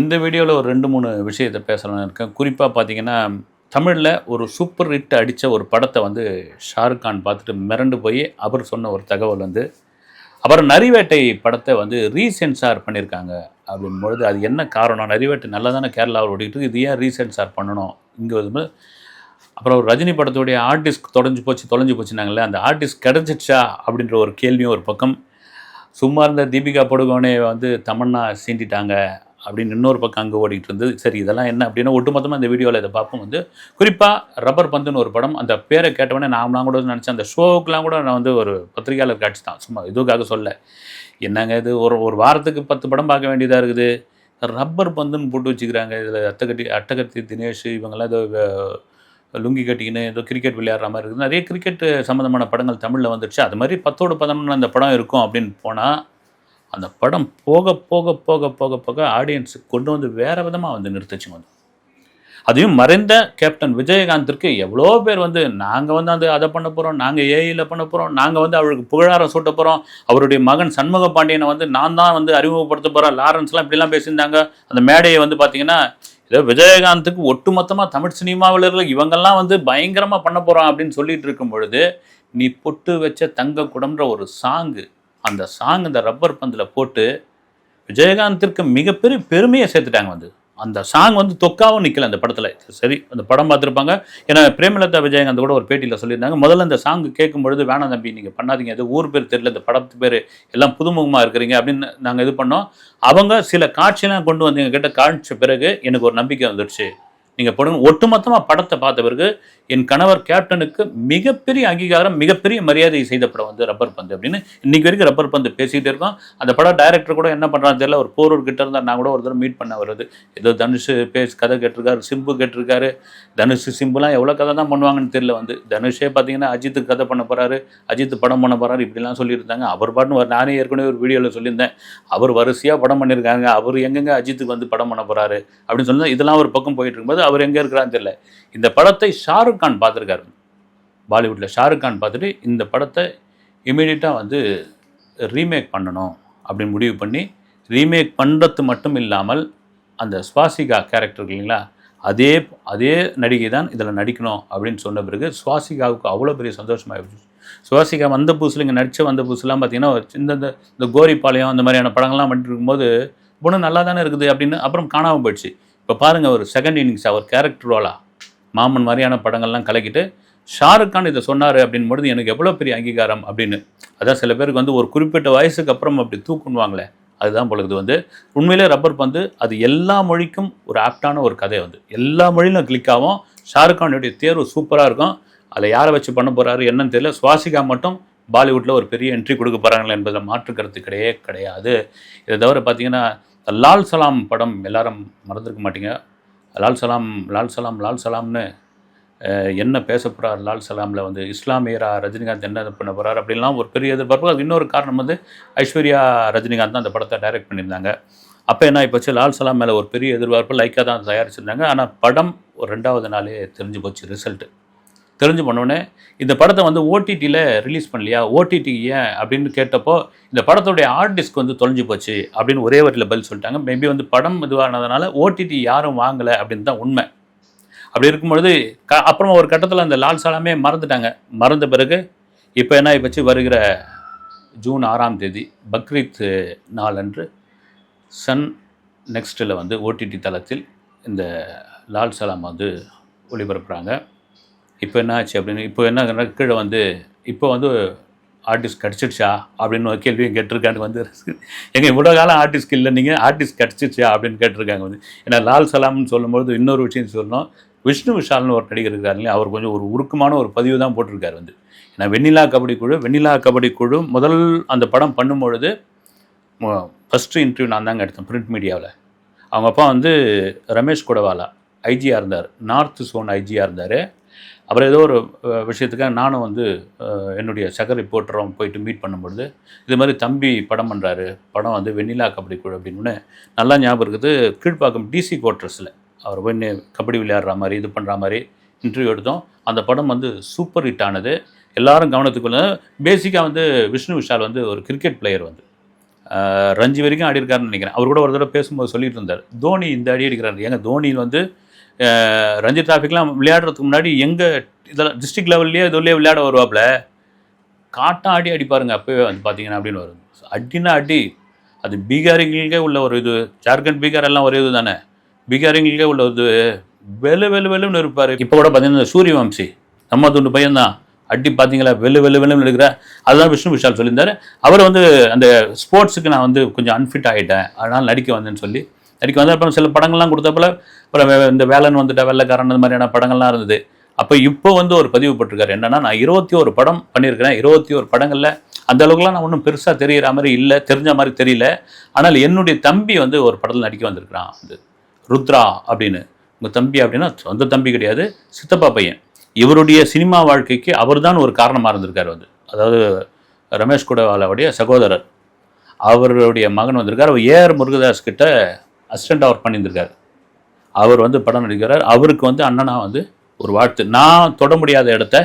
இந்த வீடியோவில் ஒரு ரெண்டு மூணு விஷயத்தை பேசலாம்னு இருக்கேன். குறிப்பாக பார்த்தீங்கன்னா தமிழில் ஒரு சூப்பர் ஹிட் அடித்த ஒரு படத்தை வந்து ஷாருக் கான் பார்த்துட்டு மிரண்டு போய் அவர் சொன்ன ஒரு தகவல் வந்து அப்புறம் நரிவேட்டை படத்தை வந்து ரீசென்சார் பண்ணியிருக்காங்க அப்படின்பொழுது அது என்ன காரணம்? நரிவேட்டை நல்லா தானே கேரளாவில் ஓடிக்கிட்டு இது ஏன் ரீசென்சார் பண்ணணும் இங்கே வந்து அப்புறம் ஒரு ரஜினி படத்துடைய ஆர்டிஸ்ட் தொலைஞ்சு போச்சு தொலைஞ்சு போச்சுனாங்களே அந்த ஆர்டிஸ்ட் கிடச்சிச்சா அப்படின்ற ஒரு கேள்வியும் ஒரு பக்கம். சும்மா இருந்த தீபிகா படுகோனே வந்து தமன்னா சீண்டிட்டாங்க. அப்படின்னு இன்னொரு பக்கம் அங்கே ஓடிட்டு இருந்தது. சரி இதெல்லாம் என்ன அப்படின்னா ஒட்டுமொத்தமாக இந்த வீடியோவில் இதை பார்ப்போம் வந்து குறிப்பாக ரப்பர் பந்துன்னு ஒரு படம் அந்த பேரை கேட்டவொடனே நாமலாம் கூட நினச்சேன் அந்த ஷோவுக்குலாம் கூட நான் வந்து ஒரு பத்திரிகையாளர் காட்சி தான் சும்மா இதுக்காக சொல்ல. என்னங்க இது ஒரு ஒரு வாரத்துக்கு பத்து படம் பார்க்க வேண்டியதாக இருக்குது? ரப்பர் பந்துன்னு போட்டு வச்சுக்கிறாங்க இதில் அத்தகட்டி அட்டகத்தி தினேஷ் இவங்கெல்லாம் ஏதோ லுங்கி கட்டிக்கின்னு ஏதோ கிரிக்கெட் விளையாடுற மாதிரி இருக்குது. நிறைய கிரிக்கெட் சம்மந்தமான படங்கள் தமிழில் வந்துருச்சு. அது மாதிரி பத்தோடு பதினொன்று அந்த படம் இருக்கும் அப்படின்னு போனால் அந்த படம் போக போக போக போக போக ஆடியன்ஸுக்கு கொண்டு வந்து வேறு விதமாக வந்து நிறுத்துச்சுங்க வந்து அதையும் மறைந்த கேப்டன் விஜயகாந்திற்கு எவ்வளோ பேர் வந்து நாங்கள் வந்து அந்த அதை பண்ண போகிறோம் நாங்கள் ஏஐயில் பண்ண போகிறோம் நாங்கள் வந்து அவருக்கு புகழாரம் சூட்ட போகிறோம் அவருடைய மகன் சண்முக பாண்டியனை வந்து நான் தான் வந்து அறிமுகப்படுத்த போகிறேன் லாரன்ஸ்லாம் இப்படிலாம் பேசியிருந்தாங்க. அந்த மேடையை வந்து பார்த்தீங்கன்னா ஏதோ விஜயகாந்துக்கு ஒட்டுமொத்தமாக தமிழ் சினிமாவில் இவங்கெல்லாம் வந்து பயங்கரமாக பண்ண போகிறோம் அப்படின்னு சொல்லிட்டு இருக்கும் பொழுது நீ பொட்டு வச்ச தங்க குடம்ன்ற ஒரு சாங்கு அந்த சாங் இந்த ரப்பர் பந்தில் போட்டு விஜயகாந்திற்கு மிகப்பெரிய பெருமையை சேர்த்துட்டாங்க வந்து. அந்த சாங் வந்து தொக்காவும் நிற்கல அந்த படத்தில். சரி அந்த படம் பார்த்துருப்பாங்க. ஏன்னா பிரேமலதா விஜயகாந்த் கூட ஒரு பேட்டியில் சொல்லியிருந்தாங்க. முதல்ல இந்த சாங் கேட்கும் பொழுது வேணாம் தம்பி நீங்கள் பண்ணாதீங்க. எது ஊர் பேர் தெரியல. இந்த படத்து பேர் எல்லாம் புதுமுகமாக இருக்கிறீங்க. அப்படின்னு நாங்கள் இது பண்ணோம். அவங்க சில காட்சியெல்லாம் கொண்டு வந்து எங்ககிட்ட காமிச்ச பிறகு எனக்கு ஒரு நம்பிக்கை வந்துடுச்சு. நீங்கள் படம் ஒட்டுமொத்தமாக படத்தை பார்த்த பிறகு என் கணவர் கேப்டனுக்கு மிகப்பெரிய அங்கீகாரம் மிகப்பெரிய மரியாதை செய்த படம் வந்து ரப்பர் பந்து அப்படின்னு இன்னைக்கு வரைக்கும் ரப்பர் பந்து பேசிகிட்டே இருக்கோம். அந்த படம் டைரக்டர் கூட என்ன பண்ணுறான்னு தெரியல. ஒரு போரூர் கிட்ட இருந்தால் நான் கூட ஒரு தடவை மீட் பண்ண வருது ஏதோ தனுஷ் பேஸ் கதை கேட்டிருக்காரு சிம்பு கேட்டிருக்காரு. தனுஷ் சிம்புலாம் எவ்வளோ கதை தான் பண்ணுவாங்கன்னு தெரியல வந்து. தனுஷே பார்த்தீங்கன்னா அஜித்துக்கு கதை பண்ண போகிறாரு அஜித் படம் பண்ண போகிறாரு இப்படிலாம் சொல்லியிருந்தாங்க. அவர் பாட்டுன்னு ஒரு நானே ஏற்கனவே ஒரு வீடியோவில் சொல்லியிருந்தேன். அவர் வரிசையாக படம் பண்ணியிருக்காங்க. அவர் எங்கெங்க அஜித்துக்கு வந்து படம் பண்ண போகிறாரு அப்படின்னு சொல்லி இதெல்லாம் ஒரு பக்கம் போயிட்டு இருக்கும்போது அவர் எங்கே இருக்கிறான்னு தெரியல. இந்த படத்தை ஷாருக் கான் பார்த்துருக்காரு. பாலிவுட்டில் ஷாருக் கான் பார்த்துட்டு இந்த படத்தை இமீடியட்டாக வந்து ரீமேக் பண்ணணும் அப்படின்னு முடிவு பண்ணி ரீமேக் பண்ணுறது மட்டும் இல்லாமல் அந்த ஸ்வாசிகா கேரக்டர் இல்லைங்களா? அதே அதே நடிகை தான் இதில் நடிக்கணும் அப்படின்னு சொன்ன பிறகு சுவாசிகாவுக்கு அவ்வளோ பெரிய சந்தோஷமாகிடுச்சு சுவாசிகா வந்த புதுசில் இங்கே நடித்த வந்த புதுசுலாம் பார்த்தீங்கன்னா இந்த இந்த இந்த கோரிப்பாளையம் அந்த மாதிரியான படங்கள்லாம் பண்ணிட்டு இருக்கும்போது பொண்ணு நல்லா தானே இருக்குது அப்படின்னு அப்புறம் காணாமல் போயிடுச்சு. இப்போ பாருங்கள் ஒரு செகண்ட் இன்னிங்ஸ் அவர் கேரக்டர் ரோலா மாமன் மாதிரியான படங்கள்லாம் கலக்கிட்டு ஷாருக் கான் இதை சொன்னார் அப்படின்னு பொழுது எனக்கு எவ்வளோ பெரிய அங்கீகாரம் அப்படின்னு. அதான் சில பேருக்கு வந்து ஒரு குறிப்பிட்ட வயசுக்கு அப்புறம் அப்படி தூக்குன்னுவாங்களே அதுதான் பொழுது வந்து உண்மையிலே ரப்பர் பந்து அது எல்லா மொழிக்கும் ஒரு ஆப்டான ஒரு கதை வந்து. எல்லா மொழியிலும் கிளிக் ஆகும். ஷாருக் கானுடைய தேர்வு சூப்பராக இருக்கும். அதில் யாரை வச்சு பண்ண போகிறாரு என்னன்னு தெரியல. சுவாசிகா மட்டும் பாலிவுட்டில் ஒரு பெரிய என்ட்ரி கொடுக்க போகிறாங்களா என்பதில் மாற்று கருத்து கிடையவே கிடையாது. இதை தவிர பார்த்தீங்கன்னா லால் சலாம் படம் எல்லாரும் மறந்துருக்க மாட்டீங்க. லால் சலாம் லால் சலாம் லால் சலாம்னு என்ன பேச போகிறார் லால் சலாமில் வந்து இஸ்லாமியரா ரஜினிகாந்த் என்ன பண்ண போகிறார் அப்படின்லாம் ஒரு பெரிய எதிர்பார்ப்பு. அது இன்னொரு காரணம் வந்து ஐஸ்வர்யா ரஜினிகாந்த் தான் அந்த படத்தை டைரக்ட் பண்ணியிருந்தாங்க. அப்போ என்ன ஆகிப்போச்சு லால் சலாம் மேலே ஒரு பெரிய எதிர்பார்ப்பு லைக்காக தான் தயாரிச்சிருந்தாங்க. ஆனால் படம் ஒரு ரெண்டாவது நாளே தெரிஞ்சு போச்சு ரிசல்ட்டு தெரிஞ்சு பண்ணோடனே இந்த படத்தை வந்து ஓடிடியில் ரிலீஸ் பண்ணலையா? ஓடிடி ஏன்? அப்படின்னு கேட்டப்போ இந்த படத்துடைய ஹார்ட் டிஸ்க் வந்து தொலைஞ்சு போச்சு அப்படின்னு ஒரே வரியில் பதில் சொல்லிட்டாங்க. மேபி வந்து படம் இதுவானதுனால ஓடிடி யாரும் வாங்கலை அப்படின்னு தான் உண்மை. அப்படி இருக்கும்பொழுது க அப்புறமா ஒரு கட்டத்தில் அந்த லால் சாலாமே மறந்துட்டாங்க. மறந்த பிறகு இப்போ என்ன ஆகிப்போச்சு வருகிற ஜூன் ஆறாம் தேதி பக்ரீத் நாளன்று சன் நெக்ஸ்ட்டில் வந்து ஓடிடி தளத்தில் இந்த லால் சலாம் வந்து ஒளிபரப்புகிறாங்க இப்போ என்ன ஆச்சு அப்படின்னு இப்போ என்ன கீழே வந்து இப்போ வந்து ஆர்டிஸ்ட் கிடச்சிடுச்சா அப்படின்னு ஒரு கேள்வியும் கேட்டிருக்காங்க வந்து. எங்கள் இவ்வளோ காலம் ஆர்டிஸ்ட் இல்லை நீங்கள் ஆர்டிஸ்ட் கிடச்சிடுச்சா அப்படின்னு கேட்டிருக்காங்க வந்து. ஏன்னா லால் சலாம்னு சொல்லும்போது இன்னொரு விஷயம் சொல்லணும். விஷ்ணு விஷால்னு ஒரு நடிகர் இருக்காரு இல்லையா அவர் கொஞ்சம் ஒரு உருக்கமான ஒரு பதிவு தான் போட்டிருக்காரு வந்து. ஏன்னா வெண்ணிலா கபடி குழு வெண்ணிலா கபடி குழு முதல் அந்த படம் பண்ணும்பொழுது ஃபஸ்ட்டு இன்டர்வியூ நான் தாங்க எடுத்தேன் பிரிண்ட் மீடியாவில் அவங்க அப்பா வந்து ரமேஷ் குடவாலா ஐஜியாக இருந்தார். நார்த் சோன் ஐஜியாக இருந்தார். அப்புறம் ஏதோ ஒரு விஷயத்துக்காக நானும் வந்து என்னுடைய சக ரிப்போர்ட்டரும் போயிட்டு மீட் பண்ணும்பொழுது இது மாதிரி தம்பி படம் பண்ணுறாரு படம் வந்து வெண்ணிலா கபடி குழு அப்படின்னு நல்லா ஞாபகம் இருக்குது கீழ்ப்பாக்கம் டிசி குவார்ட்டர்ஸில் அவர் போய் கபடி விளையாடுற மாதிரி இது பண்ணுற மாதிரி இன்டர்வியூ எடுத்தோம். அந்த படம் வந்து சூப்பர் ஹிட் ஆனது. எல்லாரும் கவனத்துக்குள்ள பேசிக்காக வந்து விஷ்ணு விஷால் வந்து ஒரு கிரிக்கெட் பிளேயர் வந்து. ரஞ்சி வரைக்கும் ஆடி இருக்காருன்னு நினைக்கிறேன். அவர் கூட ஒரு தடவை பேசும்போது சொல்லிட்டு இருந்தார். தோனி இந்த அடி அடிக்கிறாரு. ஏங்க தோனி வந்து ரஞ்சி டிராஃபிக்லாம் விளையாடுறதுக்கு முன்னாடி எங்கள் இதெல்லாம் டிஸ்ட்ரிக்ட் லெவல்லையே இதுலேயே விளையாட வருவாப்புல காட்டம் ஆடி அடிப்பாருங்க அப்போவே வந்து பார்த்தீங்கன்னா அப்படின்னு வரும். அடினா அடி. அது பீகாரிங்களுக்கே உள்ள ஒரு இது. ஜார்க்கண்ட் பீகார் எல்லாம் ஒரே இது தானே பீகாரிங்களுக்கே உள்ள இது. வெலு வெலு வெலுன்னு இருப்பார். இப்போ கூட பார்த்தீங்கன்னா சூரிய வம்சி நம்ம துண்டு பையன்தான். அடி பார்த்தீங்களா வெளு வெளு வெளுன்னு இருக்கிற அதுதான் விஷ்ணு விஷால் சொல்லியிருந்தாரு. அவர் வந்து அந்த ஸ்போர்ட்ஸுக்கு நான் வந்து கொஞ்சம் அன்ஃபிட் ஆகிட்டேன் அதனால் நடிக்க வந்தேன்னு சொல்லி நடிக்க வந்து அப்புறம் சில படங்கள்லாம் கொடுத்தப்பல அப்புறம் வே- இந்த வேலன் வந்துட்ட வெள்ளக்காரன் அந்த மாதிரியான படங்கள்லாம் இருந்தது. அப்போ இப்போ வந்து ஒரு பதிவு போட்டிருக்காரு. என்னன்னா நான் இருபத்தி ஒரு படம் பண்ணியிருக்கிறேன். இருபத்தி ஒரு படங்களில் அந்த அளவுக்குலாம் நான் ஒன்றும் பெருசாக தெரிகிற மாதிரி இல்லை தெரிஞ்ச மாதிரி தெரியல. ஆனால் என்னுடைய தம்பி வந்து ஒரு படத்தில் நடிக்க வந்திருக்கிறான். அது ருத்ரா அப்படின்னு. உங்கள் தம்பி அப்படின்னா சொந்த தம்பி கிடையாது சித்தப்பா பையன். இவருடைய சினிமா வாழ்க்கைக்கு அவர்தான் ஒரு காரணமாக இருந்திருக்காரு வந்து. அதாவது ரமேஷ் குடவாலாவுடைய சகோதரர். அவருடைய மகன் வந்திருக்கார். அவர் ஏஆர் முருகதாஸ் கிட்ட அசிஸ்டண்ட் ஒர்க் பண்ணியிருந்திருக்காரு. அவர் வந்து படம் நடிக்கிறார். அவருக்கு வந்து அண்ணனா வந்து ஒரு வாழ்த்து. நான் தொட முடியாத இடத்த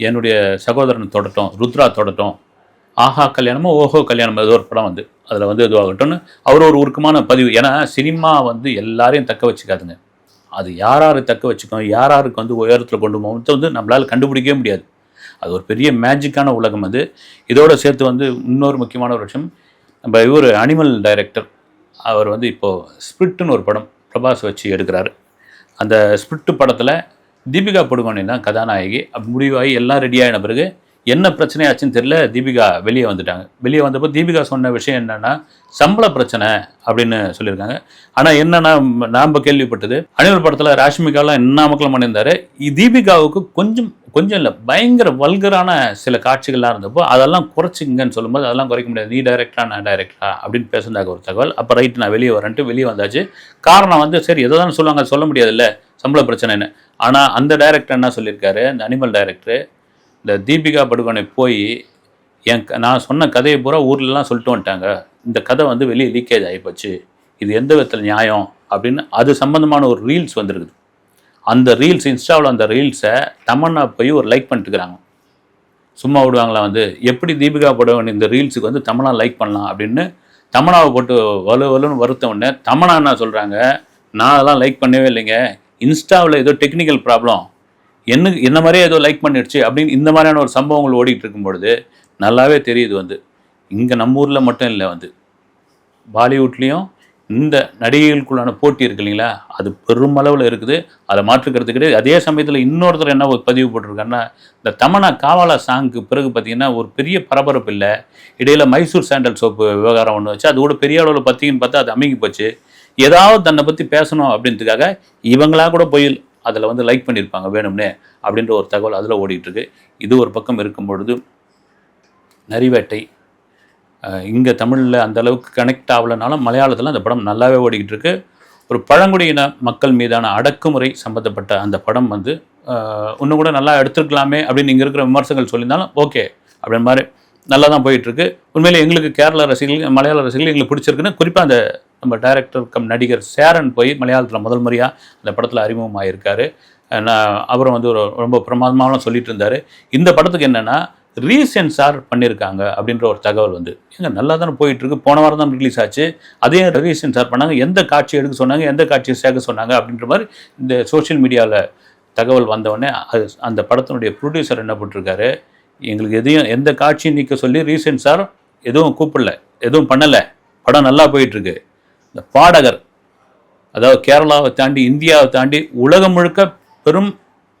என்னுடைய சகோதரன் தொடட்டும் ருத்ரா தொடட்டும். ஆஹா கல்யாணமோ ஓஹோ கல்யாணம் ஏதோ ஒரு படம் வந்து அதில் வந்து இதுவாகட்டும்னு அவர் ஒரு உருக்கமான பதிவு. ஏன்னா சினிமா வந்து எல்லாரையும் தக்க வச்சுக்காதுங்க. அது யார் யார் தக்க வச்சுக்கணும் யார் யாருக்கு வந்து உயரத்தில் கொண்டு போகிறது வந்து நம்மளால் கண்டுபிடிக்கவே முடியாது. அது ஒரு பெரிய மேஜிக்கான உலகம் அது. இதோடு சேர்த்து வந்து இன்னொரு முக்கியமான ஒரு விஷயம் நம்ம இவர் அனிமல் டைரக்டர் அவர் வந்து இப்போது ஸ்பிரிட்டுன்னு ஒரு படம் பிரபாஸ் வச்சு எடுக்கிறாரு. அந்த ஸ்பிரிட்டு படத்தில் தீபிகா படுகோனி தான் கதாநாயகி. முடிவாகி எல்லாம் ரெடியாகின பிறகு என்ன பிரச்சனையாச்சுன்னு தெரியல தீபிகா வெளியே வந்துட்டாங்க. வெளியே வந்தப்போ தீபிகா சொன்ன விஷயம் என்னன்னா சம்பள பிரச்சனை அப்படின்னு சொல்லியிருக்காங்க. ஆனால் என்னன்னா நாம் கேள்விப்பட்டது அனிமல் படத்தில் ராஷ்மிகாலாம் என்ன மக்களும் பண்ணியிருந்தாரு தீபிகாவுக்கு கொஞ்சம் கொஞ்சம் இல்லை பயங்கர வல்கரான சில காட்சிகள்லாம் இருந்தப்போ அதெல்லாம் குறைச்சிங்கன்னு சொல்லும்போது அதெல்லாம் குறைக்க முடியாது. நீ டைரக்டா நான் டைரக்டா அப்படின்னு பேசுனதாக ஒரு தகவல். அப்போ ரைட் நான் வெளியே வரேன்ட்டு வெளியே வந்தாச்சு. காரணம் வந்து சரி எதை தான் சொல்லுவாங்க சொல்ல முடியாதுல்ல சம்பள பிரச்சனைன்னு. ஆனால் அந்த டைரக்டர் என்ன சொல்லியிருக்காரு அந்த அனிமல் டைரக்டர் இந்த தீபிகா படுகோனை போய் என் க- நான் சொன்ன கதையை பூரா ஊர்லலாம் சொல்லிட்டு வந்துட்டாங்க. இந்த கதை வந்து வெளியே லீக்கேஜ் ஆகிப்போச்சு இது எந்த விதத்தில் நியாயம் அப்படின்னு அது சம்மந்தமான ஒரு ரீல்ஸ் வந்துருக்குது. அந்த ரீல்ஸ் இன்ஸ்டாவில் அந்த ரீல்ஸை தமன்னா போய் ஒரு லைக் பண்ணிட்டுக்கிறாங்க சும்மா விடுவாங்களா வந்து எப்படி தீபிகா படுவன் இந்த ரீல்ஸுக்கு வந்து தமனா லைக் பண்ணலாம் அப்படின்னு தமனாவை போட்டு வலு வலுன்னு வருத்த உடனே தமனா என்ன சொல்கிறாங்க நான் அதெல்லாம் லைக் பண்ணவே இல்லைங்க. இன்ஸ்டாவில் ஏதோ டெக்னிக்கல் ப்ராப்ளம் என்ன என்ன மாதிரியே ஏதோ லைக் பண்ணிடுச்சு அப்படின்னு இந்த மாதிரியான ஒரு சம்பவங்கள் ஓடிட்டு இருக்கும் பொழுது நல்லாவே தெரியுது வந்து. இங்கே நம்ம ஊரில் மட்டும் இல்லை வந்து. பாலிவுட்லேயும் இந்த நடிகைகளுக்குள்ளான போட்டி இருக்கு இல்லைங்களா? அது பெருமளவில் இருக்குது. அதை மாற்றுக்கிறது கிடையாது. அதே சமயத்தில் இன்னொருத்தர் என்ன ஒரு பதிவு போட்டிருக்காருன்னா இந்த தமனா காவாலா சாங்க்கு பிறகு பார்த்திங்கன்னா ஒரு பெரிய பரபரப்பு இல்லை. இடையில மைசூர் சாண்டல் சோப்பு விவகாரம் ஒன்று வச்சு அது கூட பெரிய அளவில் பற்றிங்கன்னு பார்த்தா அது அமைங்கி போச்சு. ஏதாவது தன்னை பற்றி பேசணும் அப்படின்றதுக்காக இவங்களா கூட போய் அதில் வந்து லைக் பண்ணியிருப்பாங்க வேணும்னே அப்படின்ற ஒரு தகவல் அதில் ஓடிட்டுருக்கு. இது ஒரு பக்கம் இருக்கும் பொழுது நரிவேட்டை இங்கே தமிழில் அந்த அளவுக்கு கனெக்ட் ஆகலைனாலும் மலையாளத்தில் அந்த படம் நல்லாவே ஓடிக்கிட்டு இருக்கு ஒரு பழங்குடியின மக்கள் மீதான அடக்குமுறை சம்மந்தப்பட்ட அந்த படம் வந்து இன்னும் கூட நல்லா எடுத்துருக்கலாமே அப்படின்னு இங்கே இருக்கிற விமர்சகங்கள் சொல்லியிருந்தாலும் ஓகே அப்படின்ற மாதிரி நல்லா தான் போயிட்டுருக்கு. உண்மையிலே எங்களுக்கு கேரள ரசிகர்கள் மலையாள ரசிகர்கள் எங்களுக்கு பிடிச்சிருக்குன்னு குறிப்பாக அந்த நம்ம டைரக்டர் கம் நடிகர் சேரன் போய் மலையாளத்தில் முதல் முறையாக அந்த படத்தில் அறிமுகமாகியிருக்காரு நான் அவரும் வந்து ஒரு ரொம்ப பிரமாதமாகலாம் சொல்லிட்டு இருந்தார் இந்த படத்துக்கு என்னென்னா ரீசென்சார் பண்ணியிருக்காங்க அப்படின்ற ஒரு தகவல் வந்து. ஏங்க நல்லா தானே போயிட்டுருக்கு. போன வாரம் தான் ரிலீஸ் ஆச்சு. அதே ரீசென்சார் பண்ணாங்க. எந்த காட்சி எடுக்க சொன்னாங்க எந்த காட்சியை சேர்க்க சொன்னாங்க அப்படின்ற மாதிரி இந்த சோஷியல் மீடியாவில் தகவல் வந்தவுடனே அது அந்த படத்தினுடைய ப்ரொடியூசர் என்ன பண்ணிருக்காரு எங்களுக்கு எதையும் எந்த காட்சியும் நீக்க சொல்லி ரீசென்சார் எதுவும் கூப்பிடல எதுவும் பண்ணலை. படம் நல்லா போயிட்டுருக்கு. இந்த பாடகர் அதாவது கேரளாவை தாண்டி இந்தியாவை தாண்டி உலகம் முழுக்க பெரும்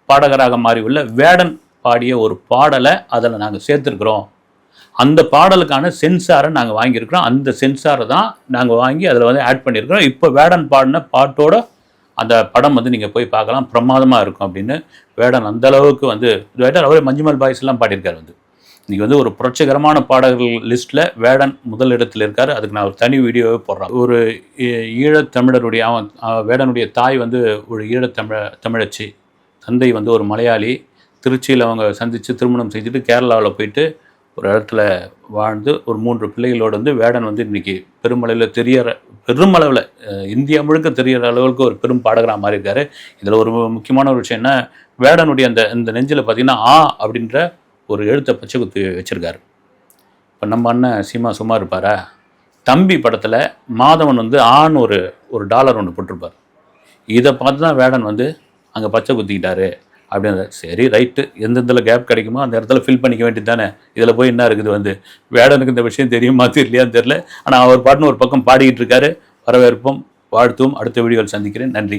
பாடகராக மாறியுள்ள வேடன் பாடிய ஒரு பாடலை அதில் நாங்கள் சேர்த்துருக்குறோம். அந்த பாடலுக்கான சென்சாரை நாங்கள் வாங்கியிருக்கிறோம். அந்த சென்சாரை தான் நாங்கள் வாங்கி அதில் வந்து ஆட் பண்ணியிருக்கிறோம். இப்போ வேடன் பாடின பாட்டோட அந்த படம் வந்து நீங்கள் போய் பார்க்கலாம். பிரமாதமாக இருக்கும் அப்படின்னு வேடன் அந்தளவுக்கு வந்து வேடன் அவரே மஞ்சுமல் பாய்ஸ்லாம் பாடியிருக்கார் வந்து. இன்னைக்கு வந்து ஒரு புரட்சிகரமான பாடகர்கள் லிஸ்ட்டில் வேடன் முதல் இடத்துல இருக்காரு. அதுக்கு நான் ஒரு தனி வீடியோவே போடுறேன். ஒரு ஈ- ஈழத்தமிழருடைய அவன் வேடனுடைய தாய் வந்து ஒரு ஈழத்தமிழ தமிழச்சி. தந்தை வந்து ஒரு மலையாளி. திருச்சியில் அவங்க சந்தித்து திருமணம் செஞ்சுட்டு கேரளாவில் போயிட்டு ஒரு இடத்துல வாழ்ந்து ஒரு மூன்று பிள்ளைகளோடு வந்து வேடன் வந்து இன்றைக்கி பெருமளவில் தெரியற பெருமளவில் இந்தியா முழுக்க தெரியற அளவுக்கு ஒரு பெரும் பாடகராக மாறி இருக்காரு இதில் ஒரு முக்கியமான ஒரு விஷயம் என்ன? வேடனுடைய அந்த இந்த நெஞ்சில் பார்த்திங்கன்னா ஆ அப்படின்ற ஒரு எழுத்தை பச்சை குத்தி வச்சுருக்காரு. இப்போ நம்ம அண்ணன் சீமா சும்மா இருப்பாரா? தம்பி படத்தில் மாதவன் வந்து ஆண் ஒரு ஒரு டாலர் ஒன்று போட்டிருப்பார். இதை பார்த்து தான் வேடன் வந்து அங்கே பச்சை குத்திக்கிட்டாரு. அப்படின்னு சரி ரைட்டு எந்தெந்த கேப் கிடைக்குமோ அந்த இடத்துல ஃபில் பண்ணிக்க வேண்டியது தானே. இதில் போய் என்ன இருக்குது வந்து? வேடனுக்கு இந்த விஷயம் தெரியுமா தெரியலையான்னு தெரில ஆனால் அவர் பாட்டுன்னு ஒரு பக்கம் பாடிக்கிட்டு இருக்காரு. வரவேற்போம் வாழ்த்தும். அடுத்த வீடியோவில் சந்திக்கிறேன். நன்றி.